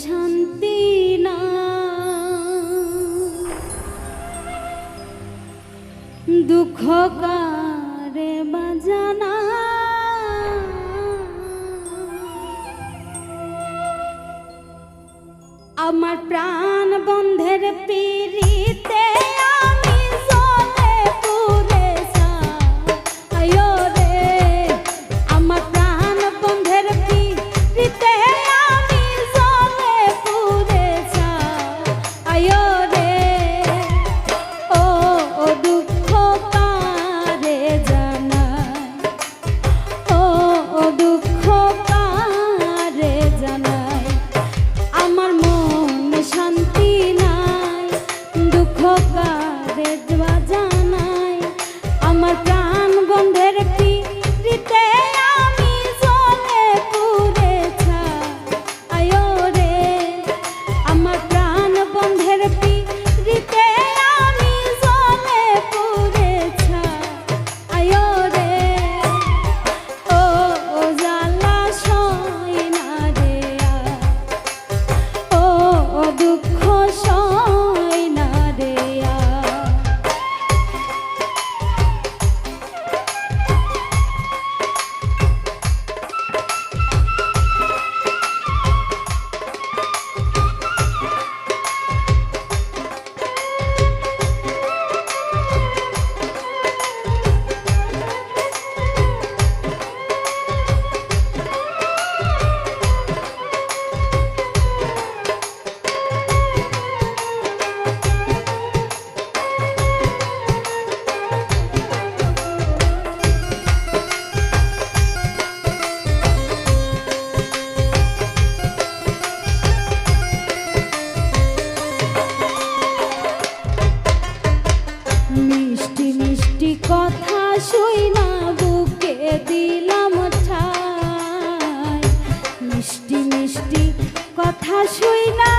শান্তি না। দুঃখ কারে বাজানা। আমার প্রাণ বন্ধের পিড়ি শুই না।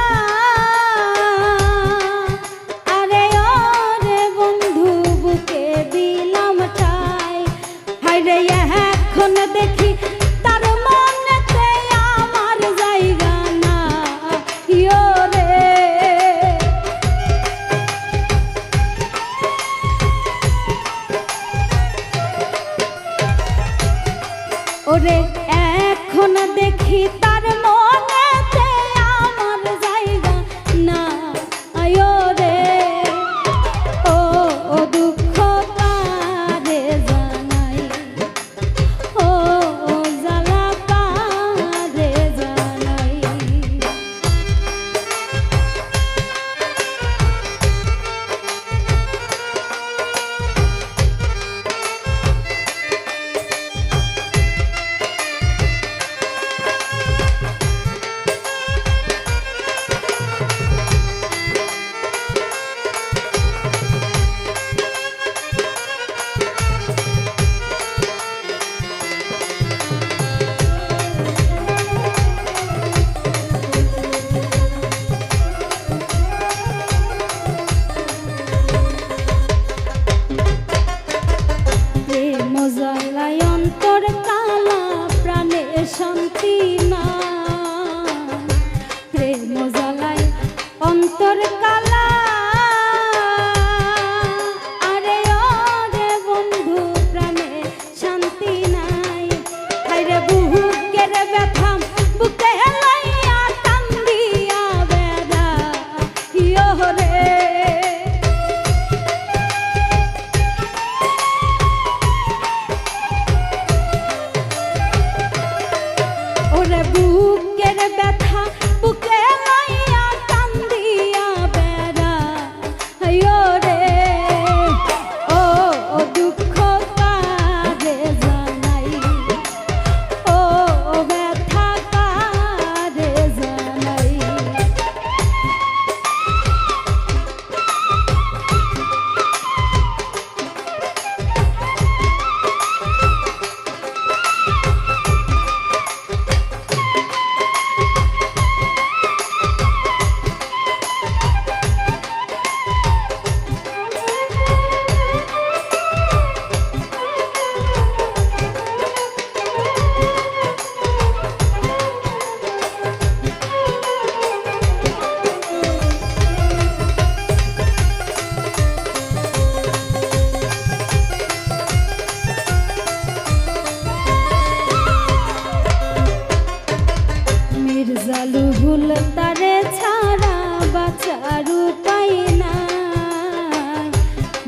আরে রে বন্ধু, বুকে দিলাম এখন দেখি তার মনেতে আমার না ইয়ো রে ওরে, এখন দেখি গলায় অন্তর কালা। আরে রে বন্ধু, প্রাণে শান্তি নাই। আরে বুকের ব্যথা, বুকে হেলাইয়া কান্দিয়া বেদা। ইয়ো রে। ওরে বুকের ব্যথা, বুকে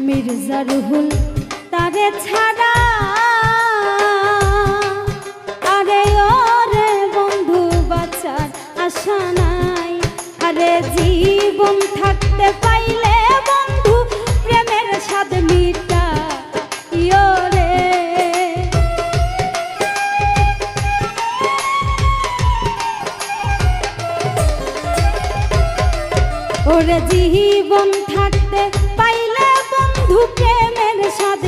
মির্জা রুহুল, তারে ছাড়া আরে ওরে বন্ধু বাঁচার আশা নাই। আরে জীবন থাকতে পাইলে বন্ধু, প্রেমের স্বাদ মিটা ওরে জীবন থাকতে পাইলে বন্ধু প্রেমের স্বাদ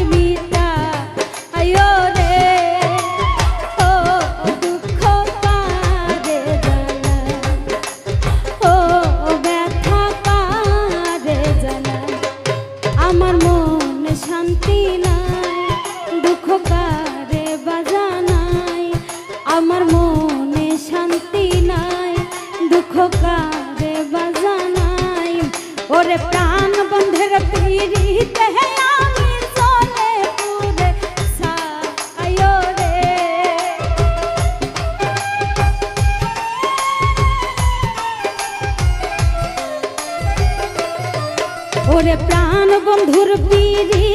প্রাণ বন্ধুর পিড়িতে